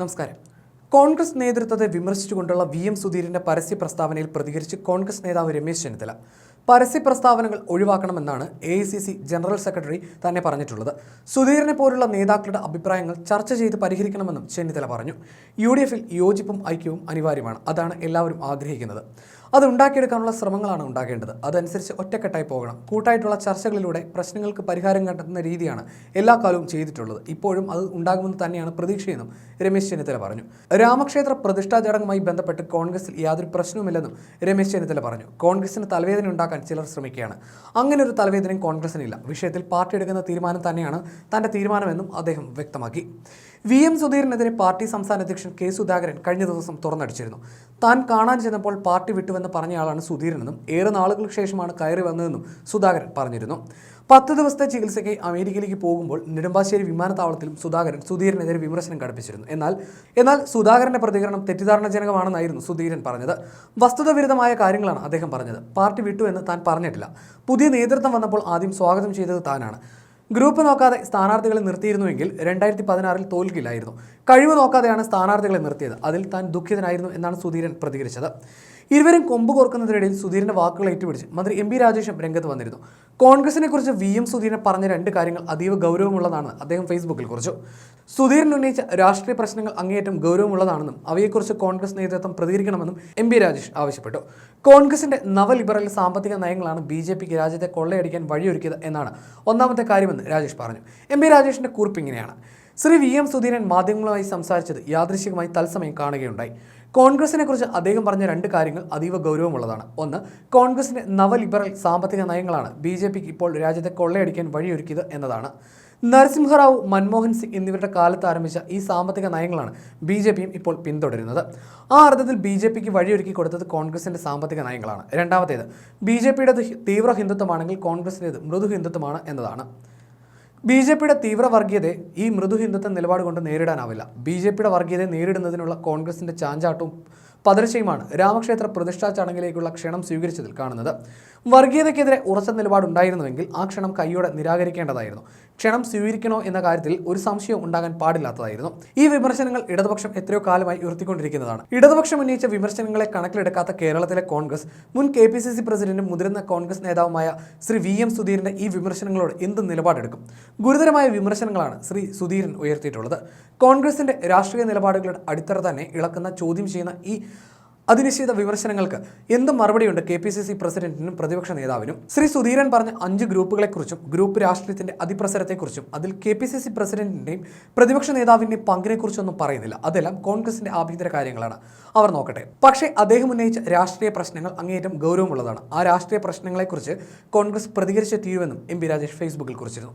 നമസ്കാരം. കോൺഗ്രസ് നേതൃത്വത്തെ വിമർശിച്ചുകൊണ്ടുള്ള V M സുധീരന്റെ പരസ്യ പ്രസ്താവനയിൽ പ്രതികരിച്ച് കോൺഗ്രസ് നേതാവ് രമേശ് ചെന്നിത്തല. പരസ്യ പ്രസ്താവനകൾ ഒഴിവാക്കണമെന്നാണ് എ ജനറൽ സെക്രട്ടറി തന്നെ പറഞ്ഞിട്ടുള്ളത്. സുധീരനെ പോലുള്ള നേതാക്കളുടെ അഭിപ്രായങ്ങൾ ചർച്ച ചെയ്ത് പരിഹരിക്കണമെന്നും ചെന്നിത്തല പറഞ്ഞു. യു ഡി എഫിൽ യോജിപ്പും ഐക്യവും അനിവാര്യമാണ്. അതാണ് എല്ലാവരും ആഗ്രഹിക്കുന്നത്. അത് ഉണ്ടാക്കിയെടുക്കാനുള്ള ശ്രമങ്ങളാണ് ഉണ്ടാകേണ്ടത്. അതനുസരിച്ച് ഒറ്റക്കെട്ടായി പോകണം. കൂട്ടായിട്ടുള്ള ചർച്ചകളിലൂടെ പ്രശ്നങ്ങൾക്ക് പരിഹാരം കണ്ടെത്തുന്ന രീതിയാണ് എല്ലാ കാലവും ചെയ്തിട്ടുള്ളത്. ഇപ്പോഴും അത് ഉണ്ടാകുമെന്ന് തന്നെയാണ് പ്രതീക്ഷയെന്നും രമേശ് ചെന്നിത്തല പറഞ്ഞു. രാമക്ഷേത്ര പ്രതിഷ്ഠാ ചടങ്ങുമായി ബന്ധപ്പെട്ട് കോൺഗ്രസിൽ യാതൊരു പ്രശ്നവുമില്ലെന്നും രമേശ് ചെന്നിത്തല പറഞ്ഞു. കോൺഗ്രസിന് തലവേദന ഉണ്ടാക്കാൻ ചിലർ ശ്രമിക്കുകയാണ്. അങ്ങനെ ഒരു തലവേദനയും കോൺഗ്രസിനില്ല. വിഷയത്തിൽ പാർട്ടി എടുക്കുന്ന തീരുമാനം തന്നെയാണ് തന്റെ തീരുമാനമെന്നും അദ്ദേഹം വ്യക്തമാക്കി. വി എം സുധീരനെതിരെ പാർട്ടി സംസ്ഥാന അധ്യക്ഷൻ കെ സുധാകരൻ കഴിഞ്ഞ ദിവസം തുറന്നടിച്ചിരുന്നു. താൻ കാണാൻ ചെന്നപ്പോൾ പാർട്ടി വിട്ടുവെന്ന് പറഞ്ഞയാളാണ് സുധീരനെന്നും ഏറെ നാളുകൾക്ക് ശേഷമാണ് കയറി വന്നതെന്നും സുധാകരൻ പറഞ്ഞിരുന്നു. പത്ത് ദിവസത്തെ ചികിത്സയ്ക്ക് അമേരിക്കയിലേക്ക് പോകുമ്പോൾ നെടുമ്പാശ്ശേരി വിമാനത്താവളത്തിലും സുധാകരൻ സുധീരനെതിരെ വിമർശനം ഘടിപ്പിച്ചിരുന്നു എന്നാൽ എന്നാൽ സുധാകരന്റെ പ്രതികരണം തെറ്റിദ്ധാരണജനകമാണെന്നായിരുന്നു സുധീരൻ പറഞ്ഞത്. വസ്തുതവിരുദ്ധമായ കാര്യങ്ങളാണ് അദ്ദേഹം പറഞ്ഞത്. പാർട്ടി വിട്ടു എന്ന് താൻ പറഞ്ഞിട്ടില്ല. പുതിയ നേതൃത്വം വന്നപ്പോൾ ആദ്യം സ്വാഗതം ചെയ്തത് താനാണ്. ഗ്രൂപ്പ് നോക്കാതെ സ്ഥാനാർത്ഥികളെ നിർത്തിയിരുന്നുവെങ്കിൽ രണ്ടായിരത്തി പതിനാറിൽ തോൽക്കില്ലായിരുന്നു. കഴിവ് നോക്കാതെയാണ് സ്ഥാനാർത്ഥികളെ നിർത്തിയത്. അതിൽ താൻ ദുഃഖിതനായിരുന്നു എന്നാണ് സുധീരൻ പ്രതികരിച്ചത്. ഇരുവരും കൊമ്പ് കോർക്കുന്നതിനിടയിൽ സുധീരന്റെ വാക്കുകൾ ഏറ്റുപിടിച്ച് മന്ത്രി എം പി രാജേഷും രംഗത്ത് വന്നിരുന്നു. കോൺഗ്രസിനെ കുറിച്ച് വി എം സുധീരൻ പറഞ്ഞ രണ്ട് കാര്യങ്ങൾ അതീവ ഗൗരവമുള്ളതാണെന്ന് അദ്ദേഹം ഫേസ്ബുക്കിൽ കുറിച്ചു. സുധീരൻ ഉന്നയിച്ച രാഷ്ട്രീയ പ്രശ്നങ്ങൾ അങ്ങേയറ്റം ഗൗരവമുള്ളതാണെന്നും അവയെക്കുറിച്ച് കോൺഗ്രസ് നേതൃത്വം പ്രതികരിക്കണമെന്നും എം പി രാജേഷ് ആവശ്യപ്പെട്ടു. കോൺഗ്രസിന്റെ നവലിബറൽ സാമ്പത്തിക നയങ്ങളാണ് ബി ജെ പിക്ക് രാജ്യത്തെ കൊള്ളയടിക്കാൻ വഴിയൊരുക്കിയത് എന്നാണ് ഒന്നാമത്തെ കാര്യമെന്ന് രാജേഷ് പറഞ്ഞു. എം പി രാജേഷിന്റെ കുറിപ്പ് ഇങ്ങനെയാണ്. ശ്രീ വി എം സുധീരൻ മാധ്യമങ്ങളുമായി സംസാരിച്ചത് യാദൃശ്ചികമായി തത്സമയം കാണുകയുണ്ടായി. കോൺഗ്രസിനെ കുറിച്ച് അദ്ദേഹം പറഞ്ഞ രണ്ട് കാര്യങ്ങൾ അതീവ ഗൗരവമുള്ളതാണ്. ഒന്ന് കോൺഗ്രസിന്റെ നവലിബറൽ സാമ്പത്തിക നയങ്ങളാണ് ബി ജെ പിക്ക് ഇപ്പോൾ രാജ്യത്തെ കൊള്ളയടിക്കാൻ വഴിയൊരുക്കിയത് എന്നതാണ്. നരസിംഹറാവു മൻമോഹൻ സിംഗ് എന്നിവരുടെ കാലത്ത് ആരംഭിച്ച ഈ സാമ്പത്തിക നയങ്ങളാണ് ബി ജെ പിയും ഇപ്പോൾ പിന്തുടരുന്നത്. ആ അർത്ഥത്തിൽ ബി ജെ പിക്ക് വഴിയൊരുക്കി കൊടുത്തത് കോൺഗ്രസിന്റെ സാമ്പത്തിക നയങ്ങളാണ്. രണ്ടാമത്തേത് ബി ജെ പിയുടേത് തീവ്ര ഹിന്ദുത്വമാണെങ്കിൽ കോൺഗ്രസിന്റേത് മൃദു ഹിന്ദുത്വമാണ് എന്നതാണ്. ബി ജെ പിയുടെ തീവ്ര വർഗീയതയെ ഈ മൃദു ഹിന്ദുത്വ നിലപാട് കൊണ്ട് നേരിടാനാവില്ല. ബി ജെ പിയുടെ വർഗീയതയെ നേരിടുന്നതിനുള്ള കോൺഗ്രസിന്റെ ചാഞ്ചാട്ടവും പതർച്ചയുമാണ് രാമക്ഷേത്ര പ്രതിഷ്ഠാ ചടങ്ങിലേക്കുള്ള ക്ഷണം സ്വീകരിച്ചതിൽ കാണുന്നത്. വർഗീയതയ്ക്കെതിരെ ഉറച്ച നിലപാടുണ്ടായിരുന്നുവെങ്കിൽ ആ ക്ഷണം കൈയോടെ നിരാകരിക്കേണ്ടതായിരുന്നു. ക്ഷണം സ്വീകരിക്കണോ എന്ന കാര്യത്തിൽ ഒരു സംശയവും ഉണ്ടാകാൻ പാടില്ലാത്തതായിരുന്നു. ഈ വിമർശനങ്ങൾ ഇടതുപക്ഷം എത്രയോ കാലമായി ഉയർത്തിക്കൊണ്ടിരിക്കുന്നതാണ്. ഇടതുപക്ഷം ഉന്നയിച്ച വിമർശനങ്ങളെ കണക്കിലെടുക്കാത്ത കേരളത്തിലെ കോൺഗ്രസ് മുൻ കെ പി സി സി പ്രസിഡന്റും മുതിർന്ന കോൺഗ്രസ് നേതാവുമായ ശ്രീ വി എം സുധീരന്റെ ഈ വിമർശനങ്ങളോട് എന്ത് നിലപാടെടുക്കും? ഗുരുതരമായ വിമർശനങ്ങളാണ് ശ്രീ സുധീരൻ ഉയർത്തിയിട്ടുള്ളത്. കോൺഗ്രസിന്റെ രാഷ്ട്രീയ നിലപാടുകളുടെ അടിത്തറ തന്നെ ഇളക്കുന്ന ചോദ്യം ചെയ്യുന്ന ഈ അതിനിശ്ചിത വിമർശനങ്ങൾക്ക് എന്ത് മറുപടിയുണ്ട് കെ പി സി സി പ്രസിഡന്റിനും പ്രതിപക്ഷ നേതാവിനും? ശ്രീ സുധീരൻ പറഞ്ഞ അഞ്ച് ഗ്രൂപ്പുകളെക്കുറിച്ചും ഗ്രൂപ്പ് രാഷ്ട്രീയത്തിന്റെ അതിപ്രസരത്തെക്കുറിച്ചും അതിൽ കെ പി സി സി പ്രസിഡന്റിന്റെയും പ്രതിപക്ഷ നേതാവിന്റെയും പങ്കിനെക്കുറിച്ചൊന്നും പറയുന്നില്ല. അതെല്ലാം കോൺഗ്രസിന്റെ ആഭ്യന്തര കാര്യങ്ങളാണ്. അവർ നോക്കട്ടെ. പക്ഷേ അദ്ദേഹം ഉന്നയിച്ച രാഷ്ട്രീയ പ്രശ്നങ്ങൾ അങ്ങേയറ്റം ഗൗരവമുള്ളതാണ്. ആ രാഷ്ട്രീയ പ്രശ്നങ്ങളെക്കുറിച്ച് കോൺഗ്രസ് പ്രതികരിച്ചെത്തിയുവെന്നും എം പി രാജേഷ് ഫേസ്ബുക്കിൽ കുറിച്ചിരുന്നു.